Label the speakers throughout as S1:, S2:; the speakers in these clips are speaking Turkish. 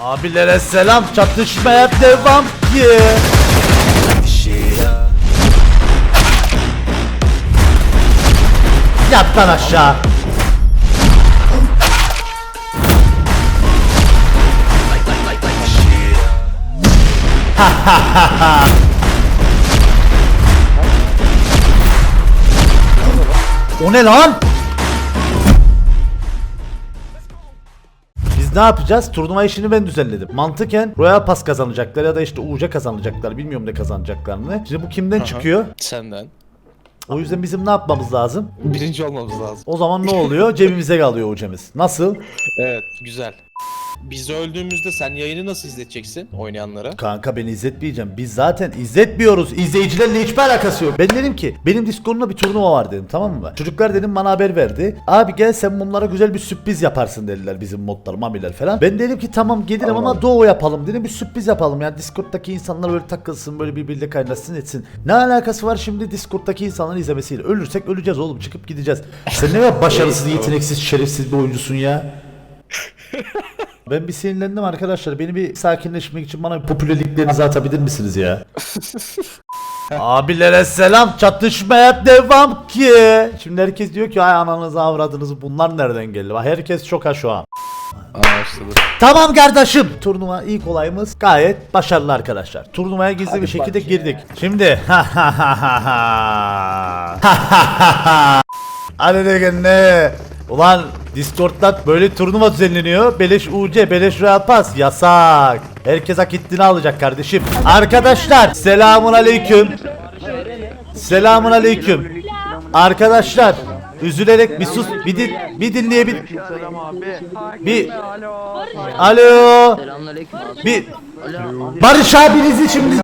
S1: Abilere selam çatışmaya devam ki. Yat lan aşağı. o ne lan? Biz ne yapacağız? Turnuva işini ben düzenledim. Mantıken Royal Pass kazanacaklar ya da işte UC kazanacaklar. Bilmiyorum ne kazanacaklarını. Şimdi bu kimden çıkıyor?
S2: Senden.
S1: O yüzden bizim ne yapmamız lazım?
S2: Birinci olmamız lazım.
S1: O zaman ne oluyor? Cebimize kalıyor UC'miz. Nasıl?
S2: Evet güzel. Biz öldüğümüzde sen yayını nasıl izleteceksin oynayanlara?
S1: Kanka ben izletmeyeceğim. Biz zaten izletmiyoruz. İzleyicilerle hiçbir alakası yok. Ben dedim ki benim Discord'umda bir turnuva var dedim tamam mı? Çocuklar dedim bana haber verdi. Abi gel sen bunlara güzel bir sürpriz yaparsın dediler bizim modlar mamiler falan. Ben dedim ki tamam gelirim ama doğu yapalım dedim bir sürpriz yapalım. Yani Discord'daki insanlar böyle takılsın böyle birbiriyle kaynaşsın etsin. Ne alakası var şimdi Discord'daki insanların izlemesiyle? Ölürsek öleceğiz oğlum çıkıp gideceğiz. Sen ne kadar başarısız, yeteneksiz, şerefsiz bir oyuncusun ya. Ben bir sinirlendim arkadaşlar. Beni bir sakinleşmek için bana bir popülerliklerinizi atabilir misiniz ya? Abilere selam çatışmaya devam ki. Şimdi herkes diyor ki ay ananızı avradınızı bunlar nereden geldi? Bak herkes şoka şu an.
S2: Anlaşıldı.
S1: Tamam kardeşim. Turnuva ilk olayımız gayet başarılı arkadaşlar. Turnuvaya gizli bir şekilde girdik. Şimdi Hadi ne? Ulan Discord'dan böyle turnuva düzenleniyor. Beleş UC, beleş Royal Pass. Yasak. Herkes hak ettiğini alacak kardeşim. Arkadaşlar selamun aleyküm. Selamun aleyküm. Arkadaşlar üzülerek bir sus bir, din, bir dinleyebil bir Alo
S3: Selamünaleyküm abi.
S1: bir Barış abinizi şimdi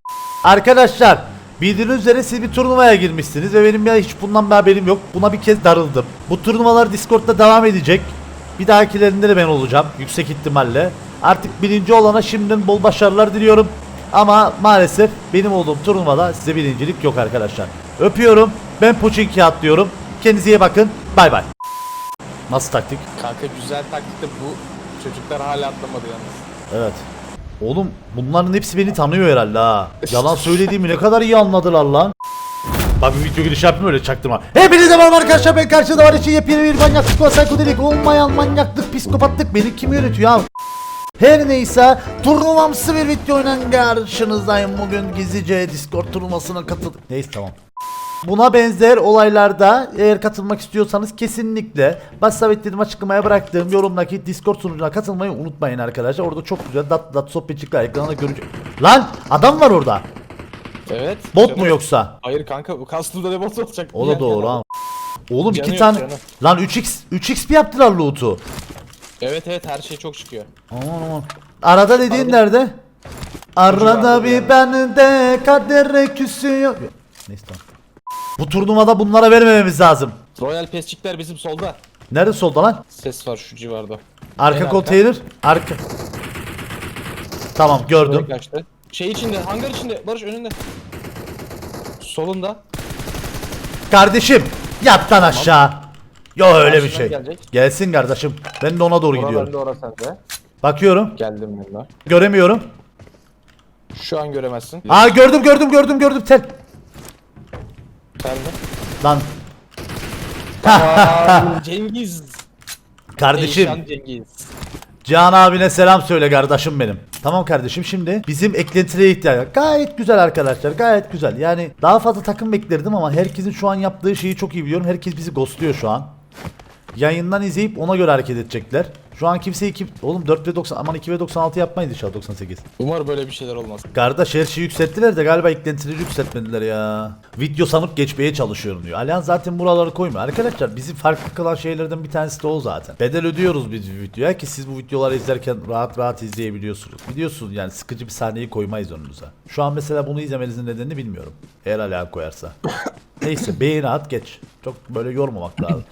S1: Arkadaşlar Bildiğiniz üzere siz bir turnuvaya girmişsiniz ve benim ya hiç bundan bir haberim yok. Buna bir kez darıldım. Bu turnuvalar Discord'da devam edecek. Bir dahakilerinde de ben olacağım yüksek ihtimalle. Artık birinci olana şimdiden bol başarılar diliyorum. Ama maalesef benim olduğum turnuvada size birincilik yok arkadaşlar. Öpüyorum. Ben Puçinki atlıyorum. Kendinize iyi bakın. Bay bay. Nasıl taktik?
S2: Kanka güzel taktik de bu çocuklar hala atlamadı yalnız.
S1: Evet. Oğlum bunların hepsi beni tanıyor herhalde ha. Yalan söylediğimi ne kadar iyi anladılar lan. Bak bir video giriş yapayım öyle çaktırma. Hepinize merhaba arkadaşlar ben karşıda var için yepyeni bir manyaklık ve psikodelik olmayan manyaklık psikopatlık beni kim yönetiyor ya? Her neyse turnuvamsı bir videoyla karşınızdayım bugün gizlice Discord turnuvasına katıldım. Neyse tamam. Buna benzer olaylarda eğer katılmak istiyorsanız kesinlikle baş sabitledim açıklamaya bıraktığım yorumdaki Discord sunucuna katılmayı unutmayın arkadaşlar. Orada çok güzel dat dat sohbetçikler ekranda görecek. Lan adam var orada.
S2: Evet.
S1: Bot
S2: canım.
S1: mu yoksa?
S2: Hayır kanka bu kastımda ne bot olacak?
S1: O da doğru ha. Oğlum
S2: Canı
S1: iki
S2: yok,
S1: tane
S2: canı.
S1: lan 3x 3x bir yaptılar loot'u.
S2: Evet evet her şey çok çıkıyor.
S1: Aman aman. Arada dediğin
S2: Arada-
S1: nerede? Arada bir ben de kadere küsüyor. Neyse tamam. Bu turnuvada bunlara vermememiz lazım.
S2: Royal Pesçikler bizim solda.
S1: Nerede solda lan?
S2: Ses var şu civarda.
S1: Arka
S2: En
S1: konteyner. Arka. Tamam gördüm.
S2: Kaçtı. Şey içinde, hangar içinde. Barış önünde. Solunda.
S1: Kardeşim yattan aşağı. Yo öyle bir
S2: Karşıdan
S1: şey.
S2: gelecek.
S1: Gelsin kardeşim. Ben de ona doğru
S2: Ora
S1: gidiyorum.
S2: bende ora sende.
S1: Bakıyorum.
S2: Geldim ben de.
S1: Göremiyorum.
S2: Şu an göremezsin.
S1: Aa gördüm gördüm gördüm gördüm tel.
S2: Sen de.
S1: Lan
S2: Aa, Cengiz.
S1: kardeşim.
S2: Eyşan Cengiz.
S1: Cihan abine selam söyle kardeşim benim. Tamam kardeşim şimdi bizim eklentilere ihtiyaç Gayet güzel arkadaşlar gayet güzel. Yani daha fazla takım beklerdim ama herkesin şu an yaptığı şeyi çok iyi biliyorum. Herkes bizi ghostluyor şu an. Yayından izleyip ona göre hareket edecekler. Şu an kimse 2 oğlum 4 ve 90 aman 2 ve 96 yapmayın inşallah 98.
S2: Umarım böyle bir şeyler olmaz.
S1: Kardeş her şeyi yükselttiler de galiba eklentileri yükseltmediler ya. Video sanıp geçmeye çalışıyorum diyor. Alihan zaten buraları koymuyor. Arkadaşlar bizi farklı kılan şeylerden bir tanesi de o zaten. Bedel ödüyoruz biz videoya ki siz bu videoları izlerken rahat rahat izleyebiliyorsunuz. Biliyorsunuz yani sıkıcı bir sahneyi koymayız önünüze. Şu an mesela bunu izlemenizin nedenini bilmiyorum. Eğer Alihan koyarsa. Neyse beğeni at geç. Çok böyle yormamak lazım.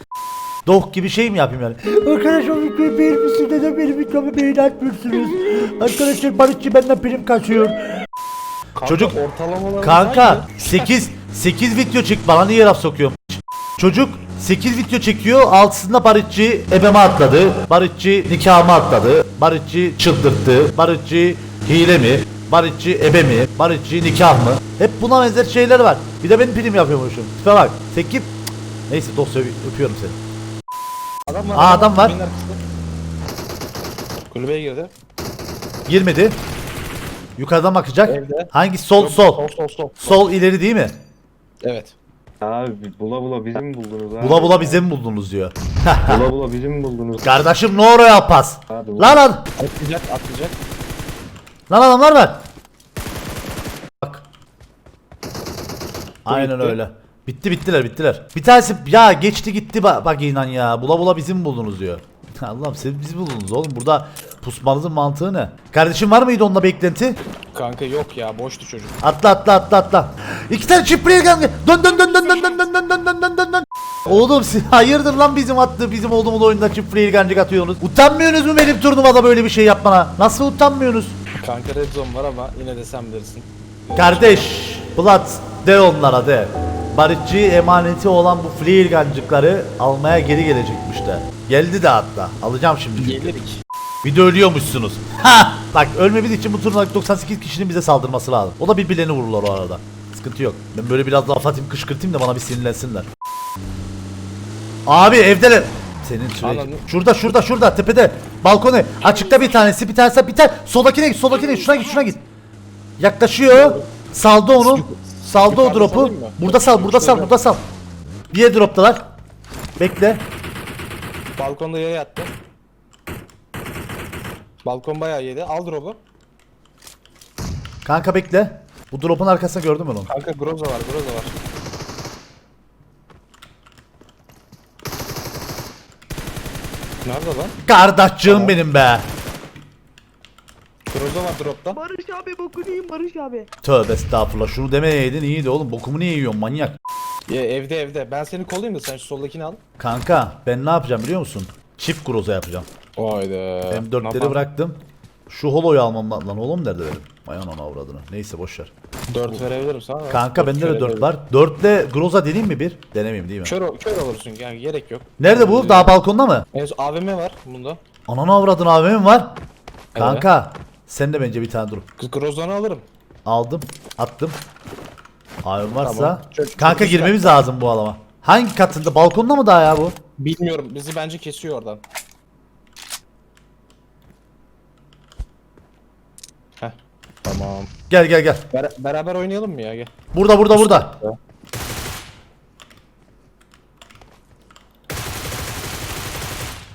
S1: Doh gibi şey mi yapayım yani? Arkadaşlar videoyu beğenmişsiniz neden benim videomu beğeni atmıyorsunuz? Arkadaşlar Barışçı benden prim kaçıyor.
S2: Kanka,
S1: Çocuk- Kanka
S2: aynı.
S1: 8 8 video çık bana niye laf sokuyorsun? Çocuk 8 video çekiyor. Altısında Barışçı ebeme atladı. Barışçı nikahıma atladı. Barışçı çıldırttı. Barışçı hile mi? Barışçı ebe mi? Barışçı nikah mı? Hep buna benzer şeyler var. Bir de benim prim yapıyormuşum. Tipe bak. 8 Neyse dosya öpüyorum seni.
S2: Adam var.
S1: Aa, adam var.
S2: Arkasında. Kulübeye girdi.
S1: Girmedi. Yukarıdan bakacak.
S2: Evde.
S1: Hangi sol
S2: Yok,
S1: sol?
S2: Sol sol sol.
S1: Sol ileri değil mi?
S2: Evet.
S3: Abi bula bula bizi mi buldunuz abi?
S1: Bula bula bize mi buldunuz diyor.
S3: Bula bula bizi mi buldunuz?
S1: Kardeşim ne oraya pas?
S3: Abi,
S1: Lan lan.
S2: Atlayacak atlayacak.
S1: Lan adamlar var. Bak. Aynen
S2: bitti.
S1: öyle. Bitti bittiler bittiler. Bir tanesi ya geçti gitti bak, bak inan ya. Bula bula bizi mi buldunuz diyor. Allah'ım siz bizi buldunuz oğlum. Burada pusmanızın mantığı ne? Kardeşim var mıydı onunla beklenti?
S2: Kanka yok ya boştu çocuk.
S1: Atla atla atla atla. İki tane çift player geldi. Dön dön dön dön dön dön dön dön dön dön dön dön dön. Oğlum siz hayırdır lan bizim attığı bizim olduğumuz oyunda çift player gancık atıyorsunuz. Utanmıyorsunuz mu benim turnuvada böyle bir şey yapmana? Nasıl utanmıyorsunuz?
S2: Kanka red zone var ama yine de sen bilirsin.
S1: Kardeş, Blood de onlara de. Barışçı emaneti olan bu gancıkları almaya geri gelecekmiş de. Geldi de hatta. Alacağım şimdi. çünkü.
S2: Gelirik.
S1: Bir de ölüyormuşsunuz. Ha! Bak ölmemiz için bu turnuvada 98 kişinin bize saldırması lazım. O da birbirlerini vururlar o arada. Sıkıntı yok. Ben böyle biraz laf atayım kışkırtayım da bana bir sinirlensinler. Abi evdeler. Senin sürekli. Şurada şurada şurada tepede. Balkonu. Açıkta bir tanesi bir tanesi bir tane. Soldakine git soldakine git şuna git şuna git. Yaklaşıyor. Saldı onu. Saldı o drop'u.
S2: salayım mı?
S1: Burada sal burada sal burada sal. Bir yere droptalar. Bekle.
S2: Balkonda yaya yattı. Balkon bayağı yedi. Al drop'u.
S1: Kanka bekle. Bu drop'un arkasında gördün mü onu?
S2: Kanka Groza var Groza var. Nerede lan?
S1: Kardeşçığım benim be.
S2: Groza var dropta.
S4: Barış abi bokunu yiyeyim Barış abi.
S1: Tövbe estağfurullah. Şunu demeyeydin iyiydi oğlum. Bokumu niye yiyorsun manyak?
S2: Ya, evde evde. Ben seni kollayayım da sen şu soldakini al.
S1: Kanka ben ne yapacağım biliyor musun? Çift groza yapacağım.
S2: Hayda.
S1: M4'leri bıraktım. Şu holoyu almam lazım. Lan holom nerede benim? Vay anana avradını. Neyse boşver.
S2: 4 verebilirim sana.
S1: Kanka
S2: Dört
S1: bende de
S2: kere
S1: 4
S2: verebilirim.
S1: var. 4 ile groza deneyim mi bir? Denemeyeyim değil mi?
S2: Kör, ol- kör olursun yani gerek yok.
S1: Nerede bu? Daha balkonda mı?
S2: Son AVM var bunda.
S1: Ananı avradın AVM var. Kanka sen de bence bir tane dur.
S2: Groza'nı alırım.
S1: Aldım. Attım. AVM varsa.
S2: Tamam. Çok-
S1: Kanka
S2: çok
S1: girmemiz
S2: güzel.
S1: lazım bu alama. Hangi katında? Balkonda mı daha ya bu?
S2: Bilmiyorum bizi bence kesiyor oradan. Heh. Tamam.
S1: Gel gel gel.
S2: Ber- beraber oynayalım mı ya? Gel.
S1: Burada burada burada.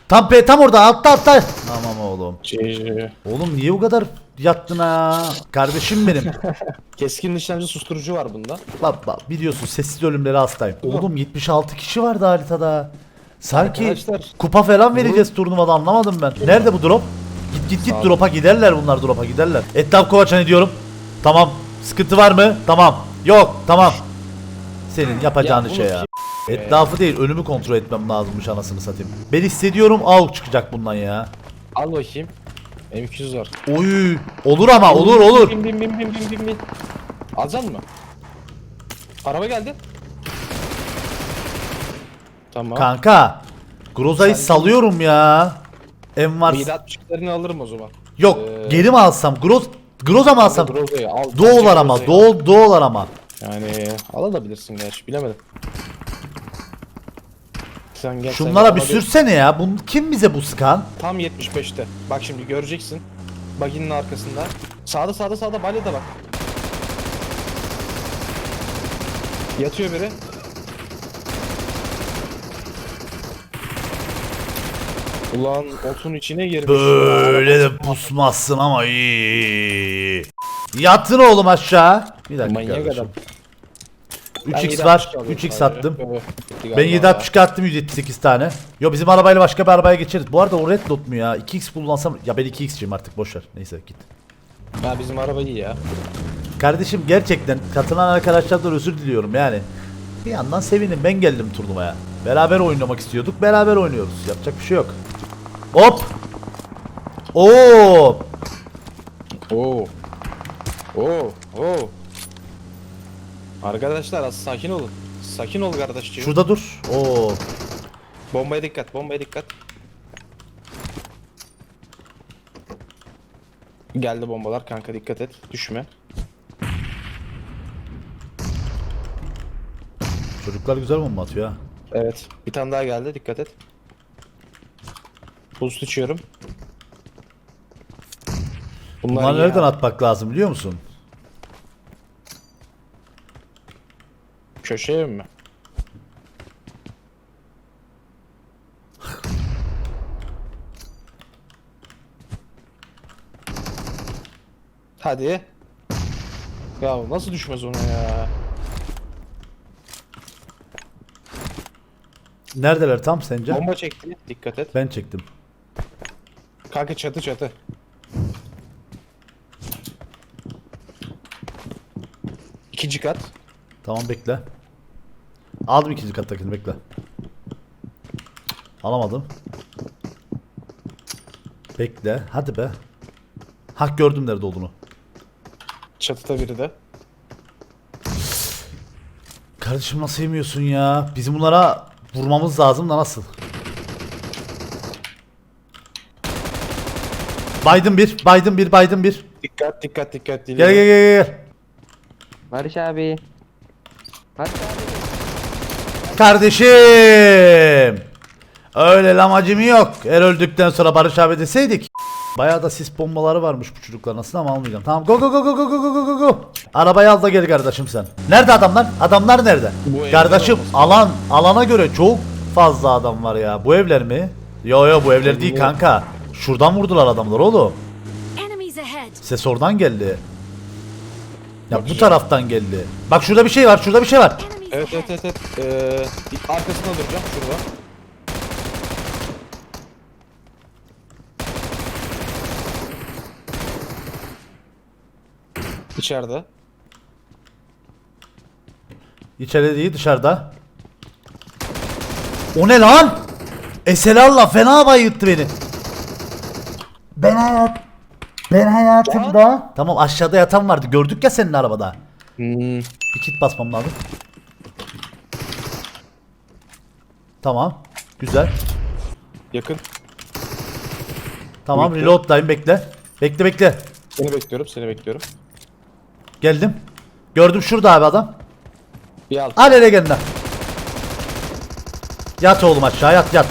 S1: Tam pe tam orada altta altta. Tamam oğlum.
S2: GG.
S1: Oğlum niye bu kadar yattın ha? Kardeşim benim.
S2: Keskin nişancı susturucu var bunda.
S1: bak bak biliyorsun sessiz ölümlere hastayım. Oğlum 76 kişi vardı haritada. Sanki
S2: Arkadaşlar,
S1: kupa falan vereceğiz turnuvada anlamadım ben. Nerede bu drop? Git git git drop'a giderler bunlar drop'a giderler. Etraf kovaçan ediyorum. Tamam. Sıkıntı var mı? Tamam. Yok. Tamam. Senin yapacağın
S2: Ya bunu
S1: şey ya. Etrafı değil önümü kontrol etmem lazımmış anasını satayım. Ben hissediyorum AUK çıkacak bundan ya.
S2: Al bakayım. M200 var.
S1: Oy olur ama olur olur.
S2: Bim bim bim bim bim bim. Alacaksın mı? Araba geldi. Tamam.
S1: Kanka. Groza'yı
S2: Sen-
S1: salıyorum ya. En var.
S2: 7.62'lerini alırım o zaman.
S1: Yok
S2: Ee,
S1: geri mi alsam? Groz Groza mı alsam?
S2: Groza'yı al.
S1: Doğular
S2: Bence
S1: ama.
S2: Groza'yı al.
S1: Doğu ama.
S2: Yani alabilirsin gerçi bilemedim. Sen gel, sen
S1: Şunlara
S2: gel,
S1: bir sürsene ya. Bu kim bize bu sıkan?
S2: Tam 75'te. Bak şimdi göreceksin. Baginin arkasında. Sağda sağda sağda balyada bak. Yatıyor biri. Ulan otun içine girmiş.
S1: Böyle de pusmazsın ama iyi. Yattın oğlum aşağı. Bir dakika
S2: Manyak
S1: kardeşim.
S2: adam. Ben
S1: 3x
S2: 7.62
S1: var.
S2: alıyorum
S1: 3x
S2: sadece.
S1: attım. Ben
S2: galiba
S1: 762 attım 178 tane. Yo bizim arabayla başka bir arabaya geçeriz. Bu arada o red dot mu ya? 2x kullansam ya ben 2x'ciyim artık boş ver. Neyse git.
S2: Ya. ya bizim araba iyi ya.
S1: Kardeşim gerçekten katılan arkadaşlardan özür diliyorum yani. Bir yandan sevinin ben geldim turnuvaya. Beraber oynamak istiyorduk. Beraber oynuyoruz. Yapacak bir şey yok. Hop. Oo.
S2: Oo. Oo. Oo. Arkadaşlar az sakin olun. Sakin ol kardeşciğim.
S1: Şurada dur. Oo.
S2: Bombaya dikkat, bombaya dikkat. Geldi bombalar kanka dikkat et. Düşme.
S1: Çocuklar güzel bomba atıyor ha.
S2: Evet. Bir tane daha geldi dikkat et. Boost içiyorum. Bunlar
S1: Bunları nereden atmak lazım biliyor musun?
S2: Köşeye mi? Hadi. Ya nasıl düşmez ona ya?
S1: Neredeler tam sence?
S2: Bomba çekti. Dikkat et.
S1: Ben çektim.
S2: Kanka çatı çatı. İkinci kat.
S1: Tamam bekle. Aldım ikinci kattakini bekle. Alamadım. Bekle. Hadi be. Hak gördüm nerede olduğunu.
S2: Çatıda biri de.
S1: Kardeşim nasıl yemiyorsun ya? Bizim bunlara vurmamız lazım da nasıl? Biden bir, Biden bir, Biden bir.
S2: Dikkat dikkat dikkat.
S1: Gel gel gel gel. gel.
S4: Barış abi. Barış abi.
S1: Kardeşim. Öyle lamacım yok. Er öldükten sonra Barış abi deseydik. Bayağı da sis bombaları varmış bu çocukların aslında ama almayacağım. Tamam go go go go go go go go go. Arabayı al da gel kardeşim sen. Nerede adamlar? Adamlar nerede?
S2: Bu
S1: kardeşim alan alana göre çok fazla adam var ya. Bu evler mi? Yo yo bu evler değil kanka. Şuradan vurdular adamlar oğlum. Ses oradan geldi. Ya bu taraftan geldi. Bak şurada bir şey var. Şurada bir şey var.
S2: Evet evet evet evet. Ee, arkasında duracağım şurada. İçeride.
S1: İçeride değil dışarıda. O ne lan? Eselallah fena bayılttı beni. Ben hayat ben hayatımda Tamam aşağıda yatan vardı gördük ya senin arabada
S2: Hmm.
S1: Bir kit basmam lazım Tamam Güzel
S2: Yakın.
S1: Tamam
S2: Bekle.
S1: reload'dayım bekle Bekle bekle
S2: Seni bekliyorum, seni bekliyorum.
S1: Geldim Gördüm şurada abi adam
S2: Bir al.
S1: Al hele lan. Yat oğlum aşağı yat yat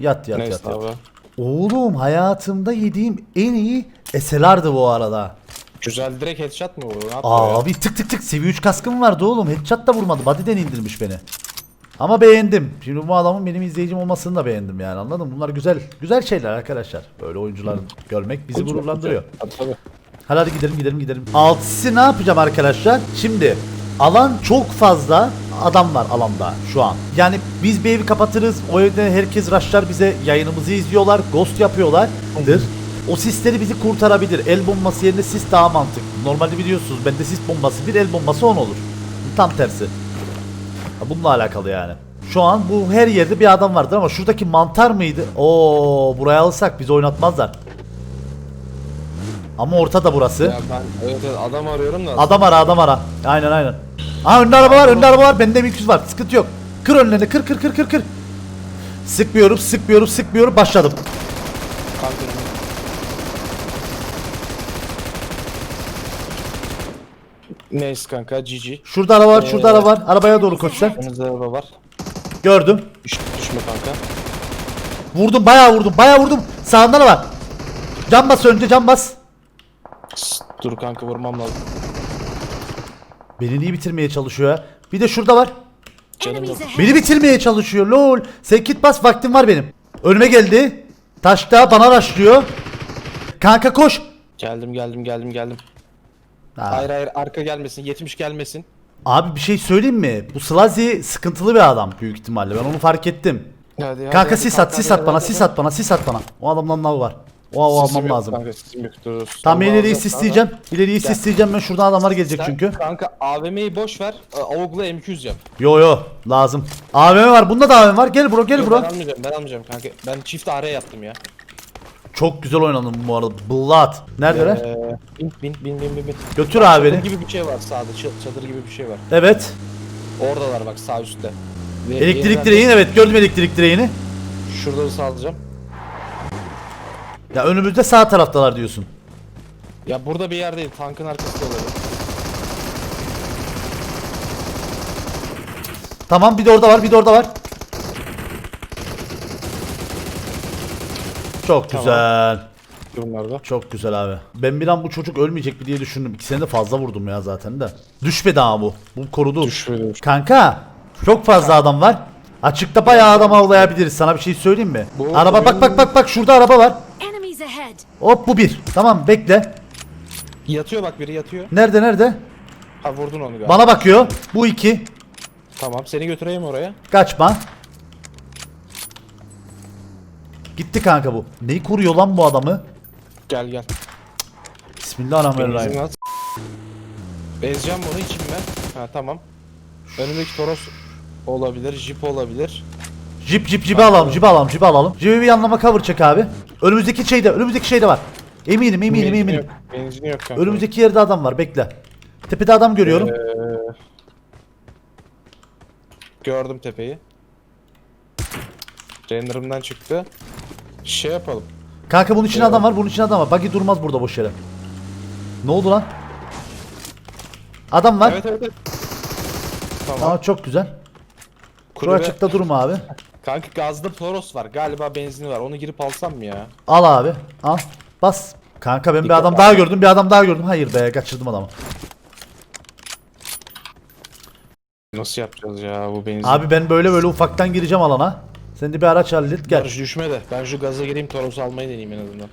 S1: Yat yat
S2: Neyse
S1: yat, yat.
S2: abi.
S1: Oğlum hayatımda yediğim en iyi eselerdi bu arada.
S2: Güzel direkt headshot mı vurdu? Ne yaptı
S1: Aa
S2: ya?
S1: abi tık tık tık seviye 3 kaskım vardı oğlum. Headshot da vurmadı. Body'den indirmiş beni. Ama beğendim. Şimdi bu adamın benim izleyicim olmasını da beğendim yani anladın mı? Bunlar güzel güzel şeyler arkadaşlar. Böyle oyuncuları görmek bizi gururlandırıyor.
S2: Tabii tabii.
S1: Hadi hadi gidelim gidelim gidelim. Altısı ne yapacağım arkadaşlar? Şimdi alan çok fazla adam var alanda şu an. Yani biz bir evi kapatırız. O evde herkes rushlar bize yayınımızı izliyorlar. Ghost yapıyorlardır. O sisleri bizi kurtarabilir. El bombası yerine sis daha mantıklı. Normalde biliyorsunuz bende sis bombası bir el bombası 10 olur. Tam tersi. Ha, Bununla alakalı yani. Şu an bu her yerde bir adam vardır ama şuradaki mantar mıydı? Oo buraya alırsak bizi oynatmazlar. Ama ortada burası.
S2: Ya ben evet, evet adam arıyorum da.
S1: Adam ara adam ara. Aynen aynen. Aa önde araba var önde araba var. Bende M200 var. Sıkıntı yok. Kır önlerini kır kır kır kır kır. Sıkmıyorum sıkmıyorum sıkmıyorum. Başladım.
S2: Kanka. Neyse kanka GG.
S1: Şurada araba var şurada araba var. Arabaya doğru koş sen.
S2: Önünüzde araba var.
S1: Gördüm.
S2: Düş, düşme kanka.
S1: Vurdum bayağı vurdum bayağı vurdum. Sağında da var. Can bas önce can bas.
S2: Dur kanka vurmam lazım.
S1: Beni niye bitirmeye çalışıyor ya? Bir de şurada var.
S2: Canım yok.
S5: Enemies ahead.
S1: Beni bitirmeye çalışıyor lol. Sen kit bas vaktim var benim. Önüme geldi. Taşta bana raşlıyor. Kanka koş.
S2: Geldim geldim geldim geldim.
S1: Ha.
S2: Hayır hayır arka gelmesin 70 gelmesin.
S1: Abi bir şey söyleyeyim mi? Bu Slazi sıkıntılı bir adam büyük ihtimalle. Ben onu fark ettim.
S2: Hadi, hadi,
S1: Kanka
S2: hadi,
S1: sis
S2: kanka,
S1: at, sis
S2: hadi,
S1: at bana,
S2: hadi,
S1: sis at bana, sis at bana. O adamdan nav var. O, o
S2: Sisim
S1: almam
S2: yok
S1: lazım.
S2: Kanka sisim yok dur.
S1: Tam
S2: Tamam,
S1: ileriyi sisleyeceğim. İleriyi
S2: Gel.
S1: sisleyeceğim ben şuradan adamlar gelecek
S2: Sen
S1: çünkü.
S2: Kanka AVM'yi boş ver. e, Avukla M200 yap.
S1: Yo yo lazım. AVM var. Bunda da AVM var. Gel bro gel
S2: Yok,
S1: bro.
S2: ben almayacağım ben almayacağım kanka. Ben çift AR yaptım ya.
S1: Çok güzel oynadım bu arada. Blood. Neredeler?
S2: Ee, bin bin bin bin bin. bin.
S1: Götür abi
S2: Çadır
S1: beni.
S2: gibi bir şey var sağda. ç- Çadır gibi bir şey var.
S1: Evet.
S2: Oradalar bak sağ üstte. Ve
S1: Elektrik
S2: yeniden-
S1: direğini evet gördüm elektrik direğini.
S2: Şurada da sağlayacağım.
S1: Ya önümüzde sağ taraftalar diyorsun.
S2: Ya burada bir yerdeyim. Tankın arkasında olabilir.
S1: Tamam bir de orada var bir de orada var. Çok
S2: Tamam.
S1: güzel.
S2: Bunlarda.
S1: Çok güzel abi. Ben bir an bu çocuk ölmeyecek mi diye düşündüm. İkisine de fazla vurdum ya zaten de. Düşmedi ama bu. Bu korudu.
S2: Düşmedi.
S1: Kanka çok fazla adam var. Açıkta bayağı adam avlayabiliriz. Sana bir şey söyleyeyim mi?
S2: Bu
S1: araba bak
S2: oyun-
S1: bak bak bak şurada araba var.
S5: Enemies ahead!
S1: Hop bu bir. Tamam bekle.
S2: Yatıyor bak biri yatıyor.
S1: Nerede nerede?
S2: Ha vurdun onu galiba.
S1: Bana bakıyor. Bu iki.
S2: Tamam seni götüreyim oraya.
S1: Kaçma. Gitti kanka bu. Neyi koruyor lan bu adamı?
S2: Gel gel.
S1: Bismillahirrahmanirrahim.
S2: Benzin. Bezeceğim bunu içim ben. Ha tamam. Önümdeki Toros olabilir, Jeep olabilir.
S1: Jip jip jipi alalım, jipi alalım, jipi alalım. Jipi bir yanlama cover çek abi. Önümüzdeki şeyde, önümüzdeki şeyde var. Eminim, eminim,
S2: Benzin
S1: eminim.
S2: Yok, benzin yok kanka.
S1: Önümüzdeki yerde adam var, bekle. Tepede adam görüyorum.
S2: Ee, gördüm tepeyi. Render'ımdan çıktı. Şey yapalım.
S1: Kanka bunun içinde adam var, bunun içinde adam var. Buggy durmaz burada boş yere. Ne oldu lan? Adam var.
S2: Evet evet evet. Tamam.
S1: Aa çok güzel. Şu
S2: Kulübe-
S1: açıkta durma abi.
S2: Kanka gazda Toros var. Galiba benzini var. Onu girip alsam mı ya?
S1: Al abi. Al. Bas. Kanka ben bir
S2: Dikkat
S1: adam
S2: abi.
S1: daha gördüm, bir adam daha gördüm. Hayır be, kaçırdım adamı.
S2: Nasıl yapacağız ya bu benzin?
S1: Abi ben böyle böyle ufaktan gireceğim alana. Sen de bir araç hallet gel.
S2: Barış düşme de. Ben şu gaza gireyim Toros'u almayı deneyeyim en azından.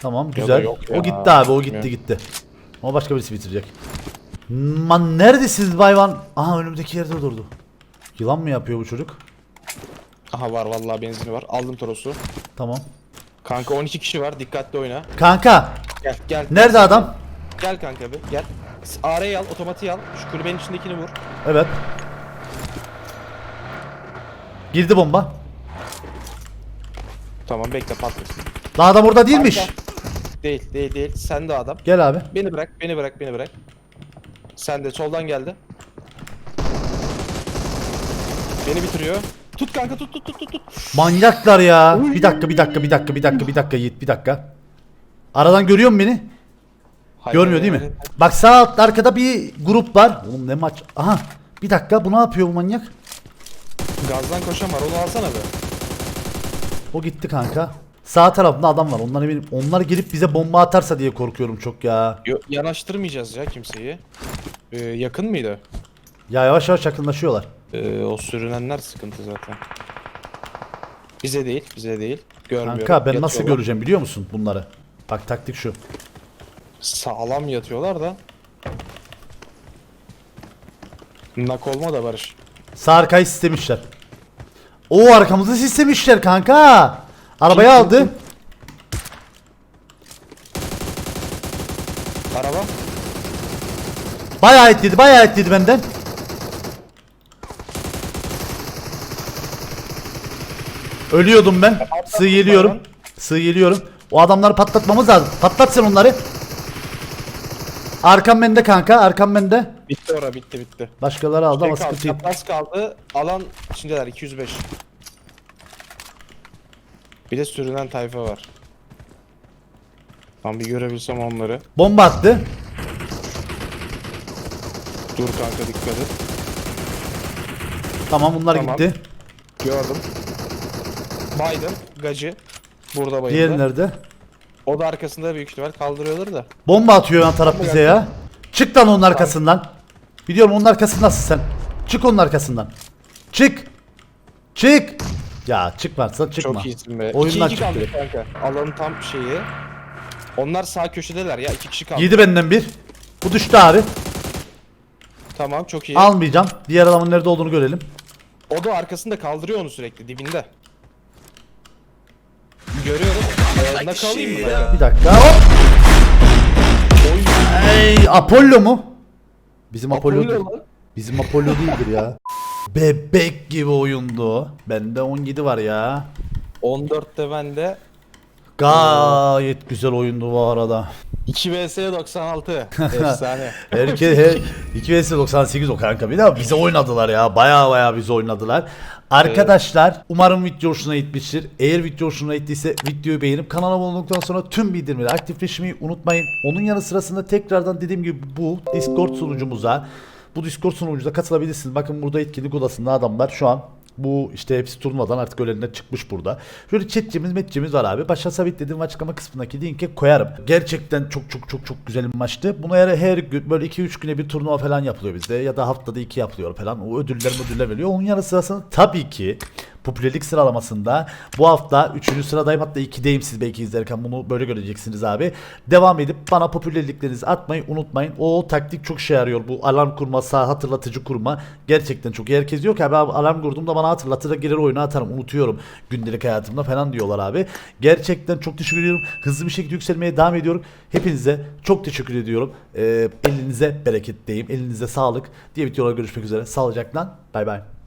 S1: Tamam güzel.
S2: yok ya.
S1: O gitti abi o gitti gitti. Ama başka birisi bitirecek. Man neredesiniz bayvan? Aha önümdeki yerde durdu. Yılan mı yapıyor bu çocuk?
S2: Aha var vallahi benzini var. Aldım Toros'u.
S1: Tamam.
S2: Kanka 12 kişi var. Dikkatli oyna.
S1: Kanka
S2: Gel gel.
S1: nerede adam?
S2: Gel kanka bir gel. AR'yi al, otomatiği al. Şu kulübenin içindekini vur.
S1: Evet. Girdi bomba.
S2: Tamam bekle patlasın.
S1: Daha adam orada değilmiş.
S2: Kanka. Değil, değil, değil. Sen de adam.
S1: Gel abi.
S2: Beni bırak, beni bırak, beni bırak. Sen de soldan geldi. Beni bitiriyor. Tut kanka tut tut tut tut tut.
S1: Manyaklar ya. Bir dakika bir dakika bir dakika bir dakika bir dakika Yiğit bir dakika. Aradan görüyor musun beni?
S2: Hayır,
S1: Görmüyor değil mi?
S2: hayır.
S1: Bak sağ altta arkada bir grup var. Oğlum ne maç. Aha. Bir dakika bu ne yapıyor bu manyak?
S2: Gazdan koşan var onu alsana be.
S1: O gitti kanka. Sağ tarafında adam var. Onlar eminim. Onlar gelip bize bomba atarsa diye korkuyorum çok ya.
S2: Yo, yanaştırmayacağız ya kimseyi. Ee, yakın mıydı?
S1: Ya yavaş yavaş yakınlaşıyorlar.
S2: Ee, o sürünenler sıkıntı zaten. Bize değil, bize değil. Görmüyorum.
S1: Kanka ben nasıl
S2: Yatıyorlar.
S1: göreceğim biliyor musun bunları? Bak taktik şu.
S2: Sağlam yatıyorlar da. Nak olma da Barış.
S1: Sağ arkayı sistemişler. O arkamızı sistemişler kanka. Arabayı aldı.
S2: Araba.
S1: Bayağı etledi bayağı etledi benden. Ölüyordum ben. Sığ geliyorum. Sığ geliyorum. O adamları patlatmamız lazım. Patlat sen onları. Arkam bende kanka. Arkam bende.
S2: Bitti ora bitti bitti.
S1: Başkaları aldı ama
S2: Şey
S1: sıkıntı yok.
S2: çapraz kaldı. Alan içindeler 205. Bir de sürünen tayfa var. Tam bir görebilsem onları.
S1: Bomba attı.
S2: Dur kanka dikkat et.
S1: Tamam bunlar
S2: Tamam.
S1: gitti.
S2: Gördüm. Biden, Gacı. Burada bayıldı.
S1: Diğeri nerede?
S2: O da arkasında büyük ihtimal kaldırıyorlar da.
S1: Bomba atıyor yan taraf bize ya. Çık lan onun arkasından. Biliyorum onun arkasındasın sen. Çık onun arkasından. Çık. Çık. Ya çıkmazsa çıkma.
S2: Çok iyisin be.
S1: Oyundan
S2: 2-2
S1: çıktı.
S2: kaldı kanka. Alanın tam şeyi. Onlar sağ köşedeler ya. iki kişi kaldı.
S1: Yedi benden bir. Bu düştü abi.
S2: Tamam çok iyi.
S1: Almayacağım. Diğer adamın nerede olduğunu görelim.
S2: O da arkasında kaldırıyor onu sürekli dibinde. Görüyorum. Ee, nak alayım mı? nakı?
S1: Bir dakika. Hop. Ey, Apollo mu? Bizim Apollo,
S2: Apollo lan.
S1: Bizim Apollo değildir ya. Bebek gibi oyundu. Bende 17 var ya.
S2: 14'te bende.
S1: Gayet güzel oyundu bu arada.
S2: 2 vs 96. Efsane.
S1: Herkes her 2 vs 98 o kanka. Bir de bize oynadılar ya. Baya baya bize oynadılar. Arkadaşlar umarım video hoşuna gitmiştir. Eğer video hoşuna gittiyse videoyu beğenip kanala abone olduktan sonra tüm bildirimleri aktifleşmeyi unutmayın. Onun yanı sırasında tekrardan dediğim gibi bu Discord sunucumuza bu Discord sunucumuza katılabilirsiniz. Bakın burada etkinlik odasında adamlar şu an bu işte hepsi turnuvadan artık öğleninden çıkmış burada. Şöyle chatçimiz metçimiz var abi. Başa sabitlediğim açıklama kısmındaki linke koyarım. Gerçekten çok çok çok çok güzel bir maçtı. Bunu her, her gün böyle 2-3 güne bir turnuva falan yapılıyor bizde. Ya da haftada 2 yapılıyor falan. O ödüller ödüller veriyor. Onun yanı sırasında tabii ki popülerlik sıralamasında bu hafta 3. sıradayım hatta 2'deyim siz belki izlerken bunu böyle göreceksiniz abi. Devam edip bana popülerliklerinizi atmayı unutmayın. O taktik çok işe yarıyor. Bu alarm kurma, sağ hatırlatıcı kurma gerçekten çok. Herkes diyor ki abi alarm kurduğumda bana hatırlatır girer oyuna atarım unutuyorum gündelik hayatımda falan diyorlar abi. Gerçekten çok teşekkür ediyorum. Hızlı bir şekilde yükselmeye devam ediyorum. Hepinize çok teşekkür ediyorum. Ee, elinize bereket diyeyim. Elinize sağlık. Diye videolar görüşmek üzere. Sağlıcakla. Bay bay.